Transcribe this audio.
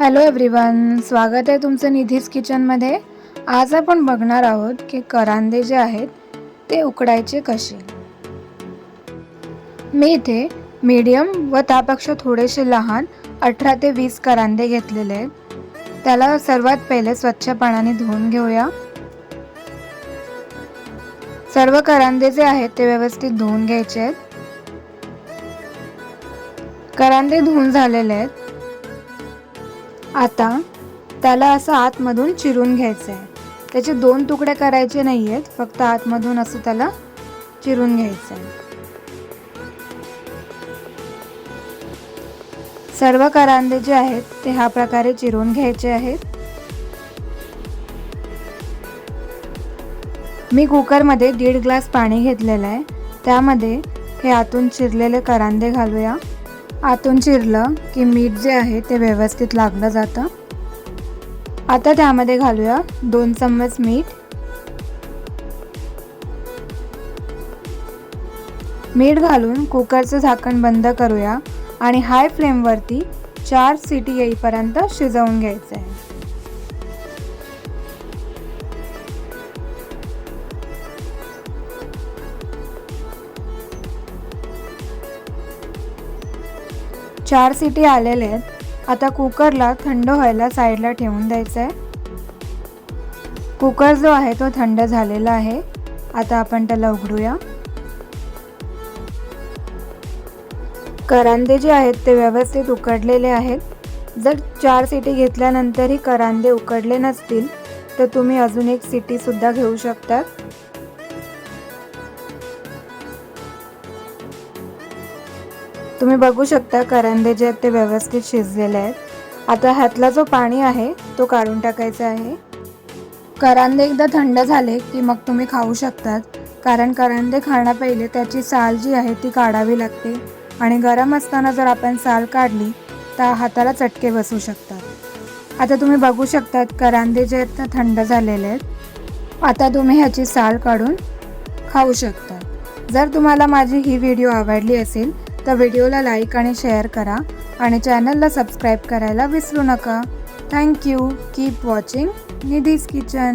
Hello everyone स्वागत आहे तुमचं निधीज किचनमध्ये. आज आपण बघणार आहोत की करांदे जे आहेत ते उकडायचे कसे? मी इथे मीडियम व त्यापेक्षा थोडेसे लहान अठरा ते वीस करांदे घेतलेले आहेत. त्याला सर्वात पहिले स्वच्छ पाण्याने धुवून घेऊया. सर्व करांदे जे आहेत ते व्यवस्थित धुवून घ्यायचे आहेत. करांदे धुवून झालेले आहेत. आता त्याला असं आतमधून चिरून घ्यायचं आहे त्याचे दोन तुकडे करायचे नाही आहेत फक्त आतमधून असं त्याला चिरून घ्यायचं आहे सर्व करांदे जे आहेत ते ह्या प्रकारे चिरून घ्यायचे आहेत. मी कुकरमध्ये दीड ग्लास पाणी घेतलेलं आहे. त्यामध्ये हे आतून चिरलेले करांदे घालूया. आतून चिरलं की मीठ जे आहे ते व्यवस्थित लागलं जातं. आता त्यामध्ये घालूया दोन चम्मच मीठ. मीठ घालून कुकरचं झाकण बंद करूया आणि हाय फ्लेमवरती चार सिटी येईपर्यंत शिजवून घ्यायचं आहे चार सिटी आलेले आहेत. आता कुकरला थंड व्हायला साईडला ठेवून द्यायचं आहे कुकर जो आहे तो थंड झालेला आहे. आता आपण त्याला उघडूया. करांदे जे आहेत ते व्यवस्थित उकडलेले आहेत. जर चार सिटी घेतल्यानंतरही करांदे उकडले नसतील तर तुम्ही अजून एक सिटीसुद्धा घेऊ शकता तुम्ही बघू शकता करांदे जे आहेत ते व्यवस्थित शिजलेले आहेत. आता ह्यातला जो पाणी आहे तो काढून टाकायचा आहे. करांदे एकदा थंड झाले की मग तुम्ही खाऊ शकतात. कारण करांदे खाण्या पहिले त्याची साल जी आहे ती काढावी लागते. आणि गरम असताना जर आपण साल काढली तर हाताला चटके बसू शकतात. आता तुम्ही बघू शकतात करांदे जे आहेत ते थंड झालेले आहेत. आता तुम्ही ह्याची साल काढून खाऊ शकता. जर तुम्हाला माझी ही व्हिडिओ आवडली असेल तर व्हिडिओला लाईक आणि शेअर करा आणि चॅनलला सबस्क्राईब करायला विसरू नका. Thank you keep watching Nidhi's kitchen.